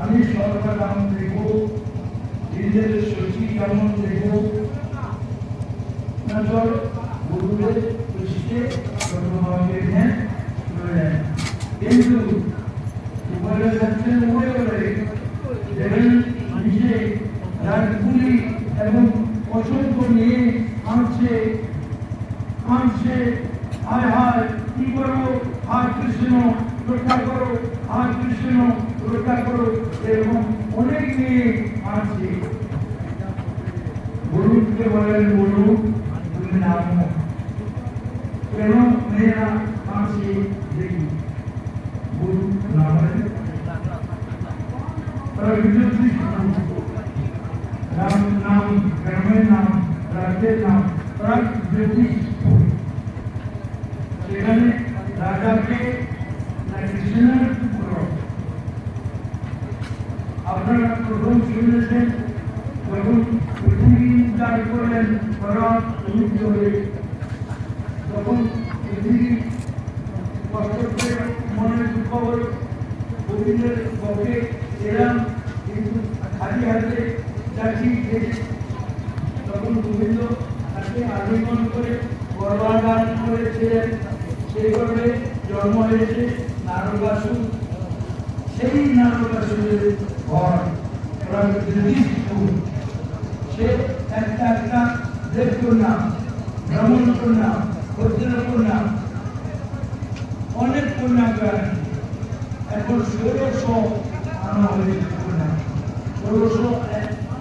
আমি সরকার কেমন দেখব? নিজের সচি কেমন দেখব? অসংখ্য নিয়ে আনছে আনছে হায় হায়, কি করব? হায় কৃষ্ণ, রক্ষা করো। হায় কৃষ্ণ রক্ষা করো এরকম অনেক নিয়ে আনছে গুরুকে বলেন গুরু তুমি নামো। কেন মেয়েরা আনছে দেখি। গুরু তারা বিদ্যুৎ রাম নাম গ্রামের নাম, রাজ্যের নাম প্রাক ব্রিটিশ সেখানে কৃষ্ণের আপনারা প্রথম শুনেছেন যখন পৃথিবী দান করলেন পরাত সমুদ্র হয়ে। তখন পৃথিবী কষ্ট করে মনে দুঃখ হল গোবিন্দের পক্ষে এলাম, কিন্তু খালি হাতে যাচ্ছি তখন গোবিন্দ তাকে আলিঙ্গন করে গর্বাগান করেছিলেন। সেই কারণে জন্ম হয়েছে নারকাসুর সেই নারকাসুরের ঘর ওরা যুধিষ্ঠির। সে একটা অনেক কন্যা এখন ষোলোশো আনা হয়েছে কন্যা ষোলোশো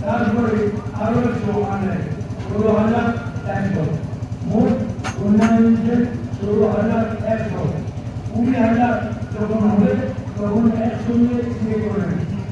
তারপরে আরও একশো আনে ষোলো হাজার একশো মোট কন্যা হয়েছে ষোলো হাজার একশো কুড়ি হাজার যখন হবে তখন একসঙ্গে বিয়ে করবেন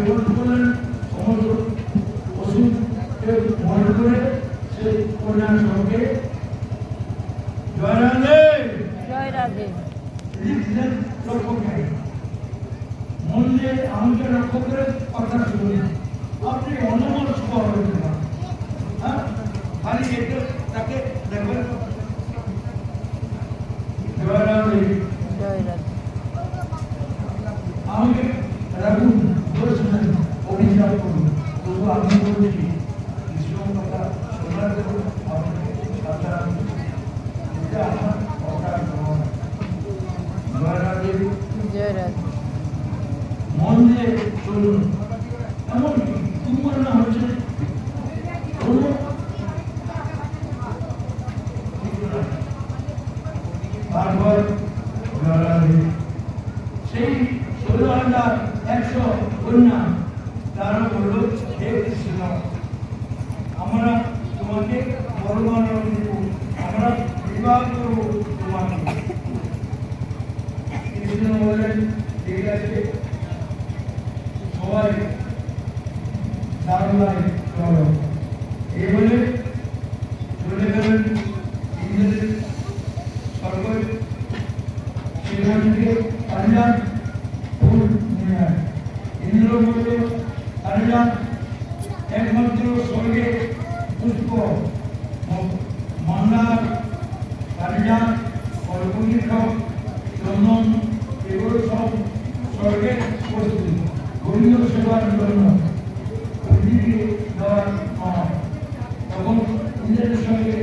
তাকে আমরা তোমাকে করব তোমাকে। ঠিক আছে। সবাই দারুণায় চলো। এই বলে চলে গেলেন ইন্দ্রের স্বর্গ সেখান থেকে পাঞ্জাব ফুল নিয়ে আয়। ইন্দ্র বলল কালিদাস একমাত্র স্বর্গে পুষ্প মন্দার কালিদাস কল্পনিক চন্দন, এগুলো সব গোবিন্দ সেবার জন্য সঙ্গে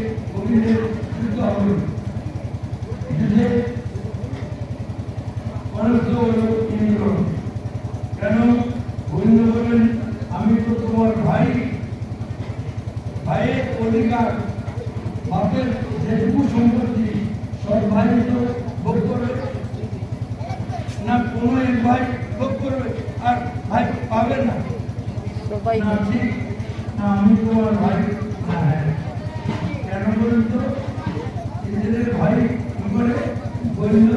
হল কেন গোবিন্দ বললেন আমি তো তোমার ভাই ভাইয়ের অধিকার বাপের যেটুকু সম্পত্তি তো ভোগ করবে না কোনো ভাই ভোগ করবে আর ভাই পাবে না না ঠিক না ভাই হ্যাঁ কেন বলুন তো ইন্দ্রের ভাই করে বলল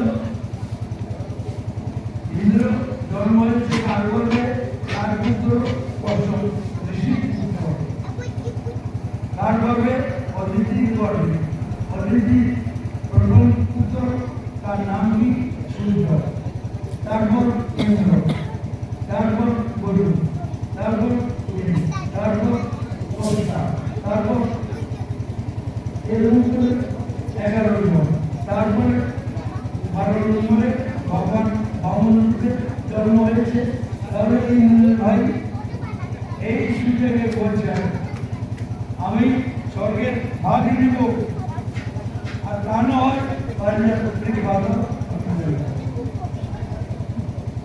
ইন্দ্র জন্ম হয়েছে কার গর্ভে তার পুত্র অশোক ঋষি পুত্র তার গর্ভে অদিতি গর্ভে আমি স্বর্গের ভাগই নেব আর তা না হয় পাঞ্জাবের ভাগও হতে দেব।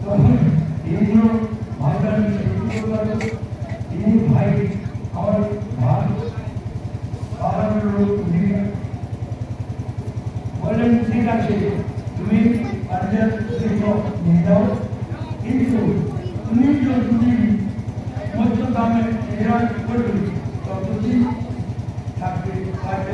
তখন ইন্দ্র ভাবলেন শুরু করল তিনি ভাই আমার ভাগ পাহাড়ের লোক দিবে বললেন ঠিক আছে তুমি পাঞ্জাব থেকে নিয়ে যাও কিন্তু তুমি যদি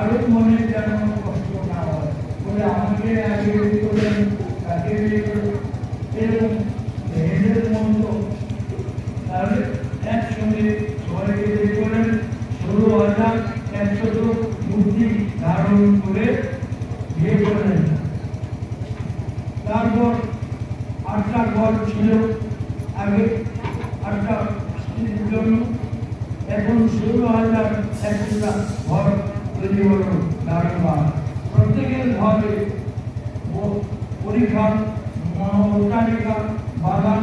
কারোর মনে যেন কষ্ট না হয়। বলে আমাকে আগে করলেন তাকে এরকম মেয়েদের মতো তাহলে একসঙ্গে সবাইকে বিয়ে করলেন ষোলো হাজার একশত মূর্তি ধারণ করে বিয়ে করলেন তারপর আটটা ঘর ছিল। আগে আটটা জন্য এখন ষোলো হাজার একশোটা ঘর তৈরি হলো প্রত্যেকের ঘরে পরীক্ষা অট্টালিকা বাগান,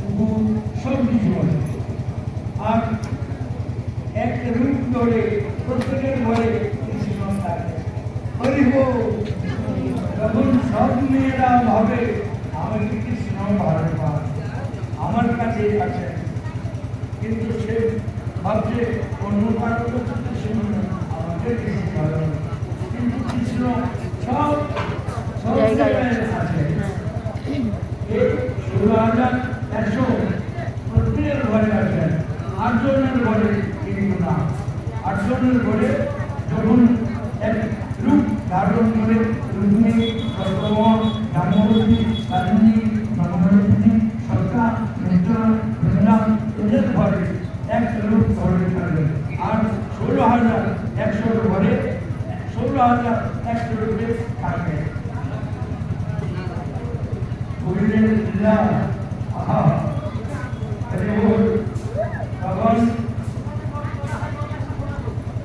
পুকুর সব কিছু আছে। আর এক রূপ ধরে প্রত্যেকের ঘরে কৃষ্ণ থাকে। হরি যখন সব মেয়েরা ভাবে, আমি কি কৃষ্ণ ভালো আমার কাছে আছে। কিন্তু সে ভাবছে অন্য কারও কাছে কৃষ্ণ জায়গায় ষোলো হাজার একশো প্রত্যেকের ঘরে আছে আটজনের ঘরে কিন্তু না আটজনের ঘরে ষোলো হাজার একশো রূপে থাকবে বললেন লীলা আহা আরে বল তখন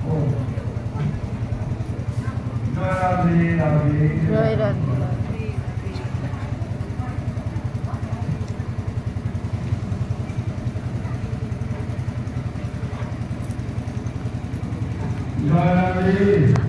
ও জয় রাধে রাধে জয় রাধে জয় রাধে